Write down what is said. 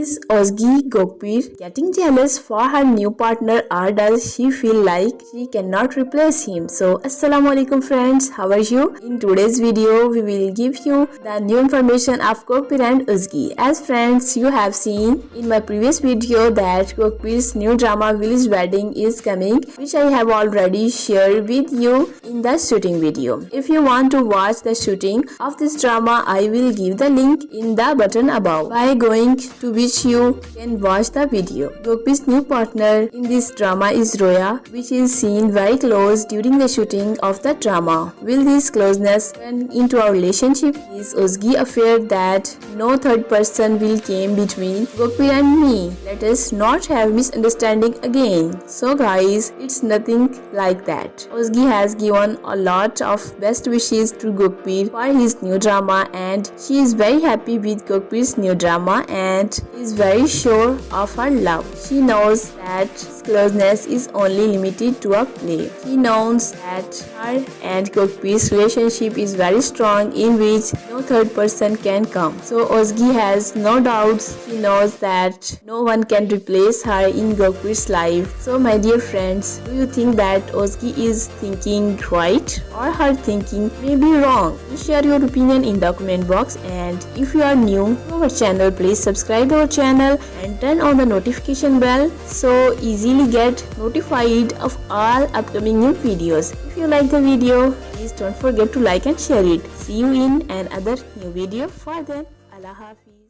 Is Ozgi Gokpir getting jealous for her new partner or does she feel like she cannot replace him? So Assalamu alaikum friends, how are you? In today's video, we will give you the new information of Gokpir and Ozgi. As friends, you have seen in my previous video that Gokpir's new drama Village Wedding is coming which I have already shared with you in the shooting video. If you want to watch the shooting of this drama, I will give the link in the button above by going to which you can watch the video. Gokpi's new partner in this drama is Roya, which is seen very close during the shooting of the drama. Will this closeness turn into a relationship? Is Ozgi afraid that no third person will came between Gokpi and me? Let us not have misunderstanding again. So guys, it's nothing like that. Ozgi has given a lot of best wishes to Gokpir for his new drama and she is very happy with Gokpir's new drama and is very sure of her love. She knows that closeness is only limited to a play. She knows that her and Gokpi's relationship is very strong in which no third person can come. So Ozgi has no doubts. She knows that no one can replace her in Gokpi's life. So my dear friends, do you think that Ozgi is thinking right or her thinking may be wrong? Share your opinion in the comment box and if you are new to our channel, please subscribe our channel and turn on the notification bell so get notified of all upcoming new videos. If you like the video, please don't forget to like and share it. See you in another new video. For then, Allah Hafiz.